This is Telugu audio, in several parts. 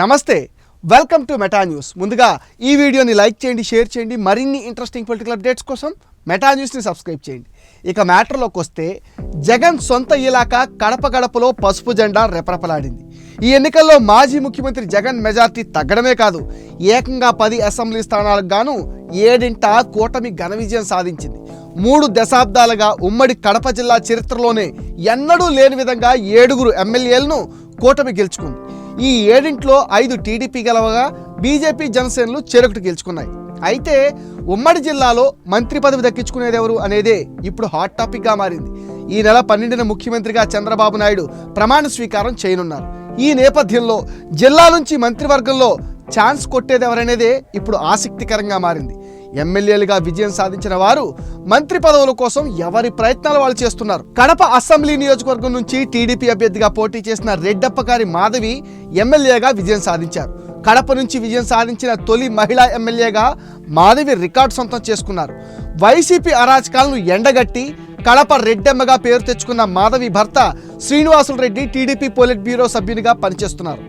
నమస్తే వెల్కమ్ టు మెటా న్యూస్ ముందుగా ఈ వీడియోని లైక్ చేయండి షేర్ చేయండి మరిన్ని ఇంట్రెస్టింగ్ పొలిటికల్ అప్డేట్స్ కోసం మెటా న్యూస్ని సబ్స్క్రైబ్ చేయండి. ఇక మ్యాటర్లోకి వస్తే జగన్ సొంత ఇలాకా కడప గడపలో పసుపు జెండా రెపరెపలాడింది. ఈ ఎన్నికల్లో మాజీ ముఖ్యమంత్రి జగన్ మెజార్టీ తగ్గడమే కాదు ఏకంగా పది అసెంబ్లీ స్థానాలకు గాను ఏడింట కూటమి ఘన విజయం సాధించింది. మూడు దశాబ్దాలుగా ఉమ్మడి కడప జిల్లా చరిత్రలోనే ఎన్నడూ లేని విధంగా ఏడుగురు ఎమ్మెల్యేలను కూటమి గెలుచుకుంది. ఈ ఏడింట్లో ఐదు టీడీపీ గెలవగా బీజేపీ జనసేనలు చెరొకటి గెలుచుకున్నాయి. అయితే ఉమ్మడి జిల్లాలో మంత్రి పదవి దక్కించుకునేది ఎవరు అనేదే ఇప్పుడు హాట్ టాపిక్గా మారింది. ఈ నెల పన్నెండున ముఖ్యమంత్రిగా చంద్రబాబు నాయుడు ప్రమాణ స్వీకారం చేయనున్నారు. ఈ నేపథ్యంలో జిల్లా నుంచి మంత్రివర్గంలో ఛాన్స్ కొట్టేది ఎవరనేదే ఇప్పుడు ఆసక్తికరంగా మారింది. ఎమ్మెల్యేలుగా విజయం సాధించిన వారు మంత్రి పదవుల కోసం ఎవరి ప్రయత్నాలు వాళ్ళు చేస్తున్నారు? కడప అసెంబ్లీ నియోజకవర్గం నుంచి టీడీపీ అభ్యర్థిగా పోటీ చేసిన రెడ్డప్పగారి మాధవి ఎమ్మెల్యేగా విజయం సాధించారు. కడప నుంచి విజయం సాధించిన తొలి మహిళా ఎమ్మెల్యేగా మాధవి రికార్డు సొంతం చేసుకున్నారు. వైసీపీ అరాచకాలను ఎండగట్టి కడప రెడ్డెమ్మగా పేరు తెచ్చుకున్న మాధవి భర్త Srinivasulu Reddy TDP polit bureau సభ్యునిగా పనిచేస్తున్నారు.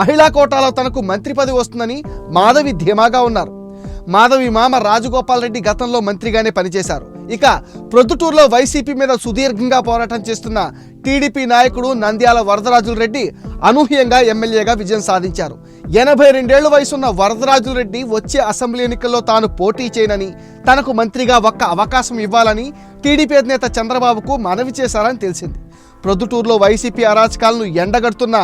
మహిళా కోటాలో తనకు మంత్రి పదవి వస్తుందని మాధవి ధీమాగా ఉన్నారు. మాధవి మామ రాజగోపాల్ రెడ్డి గతంలో మంత్రిగానే పనిచేశారు. ఇక ప్రొద్దుటూరులో వైసీపీ మీద సుదీర్ఘంగా పోరాటం చేస్తున్న టీడీపీ నాయకుడు నంద్యాల వరదరాజుల రెడ్డి అనూహ్యంగా ఎమ్మెల్యేగా విజయం సాధించారు. ఎనభై రెండేళ్ళ వయసున్న వరదరాజుల రెడ్డి వచ్చే అసెంబ్లీ ఎన్నికల్లో తాను పోటీ చేయనని తనకు మంత్రిగా ఒక్క అవకాశం ఇవ్వాలని టీడీపీ అధినేత చంద్రబాబుకు మనవి చేశారని తెలిసింది. ప్రొద్దుటూరులో వైసీపీ అరాచకాలను ఎండగడుతున్న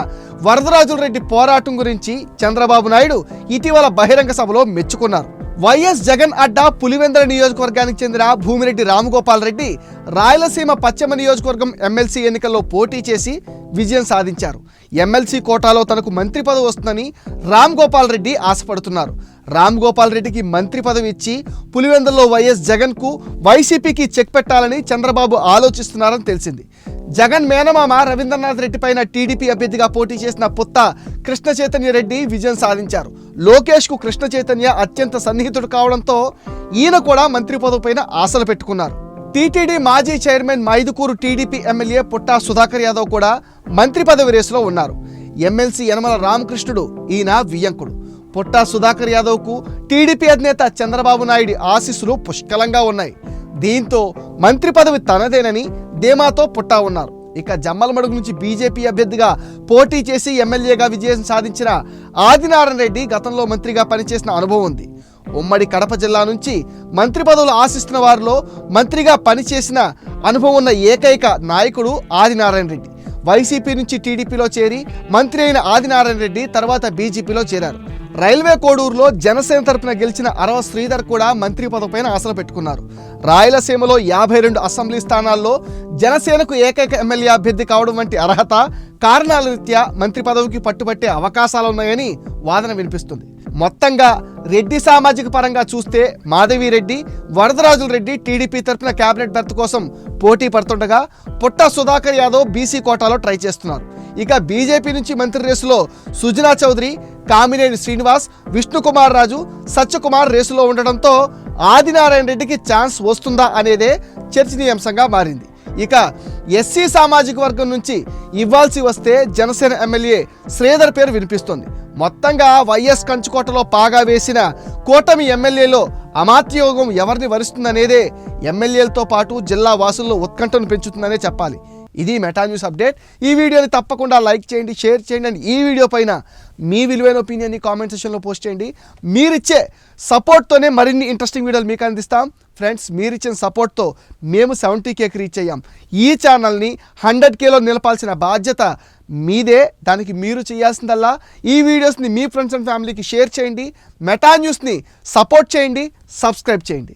వరదరాజుల రెడ్డి పోరాటం గురించి చంద్రబాబు నాయుడు ఇటీవల బహిరంగ సభలో మెచ్చుకున్నారు. వైఎస్ జగన్ అడ్డా పులివెందుల నియోజకవర్గానికి చెందిన భూమిరెడ్డి రామగోపాల్ రెడ్డి రాయలసీమ పశ్చిమ నియోజకవర్గం ఎమ్మెల్సీ ఎన్నికల్లో పోటీ చేసి విజయం సాధించారు. ఎమ్మెల్సీ కోటాలో తనకు మంత్రి పదవి వస్తుందని రామ్ గోపాల్ రెడ్డి ఆశపడుతున్నారు. రామ్ గోపాల్ రెడ్డికి మంత్రి పదవి ఇచ్చి పులివెందుల్లో వైఎస్ జగన్కు వైసీపీకి చెక్ పెట్టాలని చంద్రబాబు ఆలోచిస్తున్నారని తెలిసింది. జగన్ మేనమామ రవీంద్రనాథ్ రెడ్డి పైన టీడీపీ అభ్యర్థిగా పోటీ చేసిన పుత్త కృష్ణ చైతన్య రెడ్డి విజయం సాధించారు. లోకేష్కు కృష్ణ చైతన్య అత్యంత సన్నిహితుడు కావడంతో ఈయన కూడా మంత్రి పదవి పైన ఆశలు పెట్టుకున్నారు. టీటీడీ మాజీ chairman Mydukur TDP MLA Putta Sudhakar Yadav కూడా మంత్రి పదవి రేసులో ఉన్నారు. ఎమ్మెల్సీ యనమల రామకృష్ణుడు ఈయన వియ్యంకుడు పుట్టా సుధాకర్ యాదవ్కు టీడీపీ అధినేత చంద్రబాబు నాయుడు ఆశీస్సులు పుష్కలంగా ఉన్నాయి. దీంతో మంత్రి పదవి తనదేనని ధీమాతో పుట్టా ఉన్నారు. ఇక జమ్మలమడుగు నుంచి బీజేపీ అభ్యర్థిగా పోటీ చేసి ఎమ్మెల్యేగా విజయం సాధించిన ఆదినారాయణ రెడ్డి గతంలో మంత్రిగా పనిచేసిన అనుభవం ఉంది. ఉమ్మడి కడప జిల్లా నుంచి మంత్రి పదవులు ఆశిస్తున్న వారిలో మంత్రిగా పనిచేసిన అనుభవం ఉన్న ఏకైక నాయకుడు ఆదినారాయణ రెడ్డి. వైసీపీ నుంచి టీడీపీలో చేరి మంత్రి అయిన ఆదినారాయణ రెడ్డి తర్వాత బీజేపీలో చేరారు. రైల్వే కోడూరులో జనసేన తరపున గెలిచిన అరవ శ్రీధర్ కూడా మంత్రి పదవిపైన ఆశలు పెట్టుకున్నారు. రాయలసీమలో యాభై రెండు అసెంబ్లీ స్థానాల్లో జనసేనకు ఏకైక ఎమ్మెల్యే అభ్యర్థి కావడం వంటి అర్హత కారణాల రీత్యా మంత్రి పదవికి పట్టుబట్టే అవకాశాలు ఉన్నాయని వాదన వినిపిస్తుంది. మొత్తంగా రెడ్డి సామాజిక పరంగా చూస్తే మాధవి రెడ్డి వరదరాజుల రెడ్డి టీడీపీ తరపున కేబినెట్ బెర్త్ కోసం పోటీ పడుతుండగా పుట్ట సుధాకర్ యాదవ్ బీసీ కోటాలో ట్రై చేస్తున్నారు. ఇక బీజేపీ నుంచి మంత్రి రేసులో సుజనా చౌదరి కామినేని శ్రీనివాస్ విష్ణుకుమార్ రాజు సత్యకుమార్ రేసులో ఉండడంతో ఆదినారాయణ రెడ్డికి ఛాన్స్ వస్తుందా అనేదే చర్చనీయాంశంగా మారింది. ఇక ఎస్సీ సామాజిక వర్గం నుంచి ఇవ్వాల్సి వస్తే జనసేన ఎమ్మెల్యే శ్రీధర్ పేరు వినిపిస్తోంది. మొత్తంగా వైఎస్ కంచుకోటలో పాగా వేసిన కూటమి ఎమ్మెల్యేలో అమాత్యయోగం ఎవరిని వరిస్తుందనేదే ఎమ్మెల్యేలతో పాటు జిల్లా వాసుల్లో ఉత్కంఠను పెంచుతుందనే చెప్పాలి. ఇది మెటా న్యూస్ అప్డేట్ ఈ వీడియోని తప్పకుండా లైక్ చేయండి షేర్ చేయండి అండ్ ఈ వీడియో పైన మీ విలువైన ఒపీనియన్ని కామెంట్ సెక్షన్లో పోస్ట్ చేయండి. మీరిచ్చే సపోర్ట్తోనే మరిన్ని ఇంట్రెస్టింగ్ వీడియోలు మీకు అందిస్తాం. ఫ్రెండ్స్ మీరిచ్చిన సపోర్ట్తో మేము సెవెంటీ కేకి రీచ్ అయ్యాం. ఈ ఛానల్ని హండ్రెడ్ కేలో నిలపాల్సిన బాధ్యత మీదే. దానికి మీరు చేయాల్సిందల్లా. ఈ వీడియోస్ని మీ ఫ్రెండ్స్ అండ్ ఫ్యామిలీకి షేర్ చేయండి. మెటా న్యూస్ని సపోర్ట్ చేయండి సబ్స్క్రైబ్ చేయండి.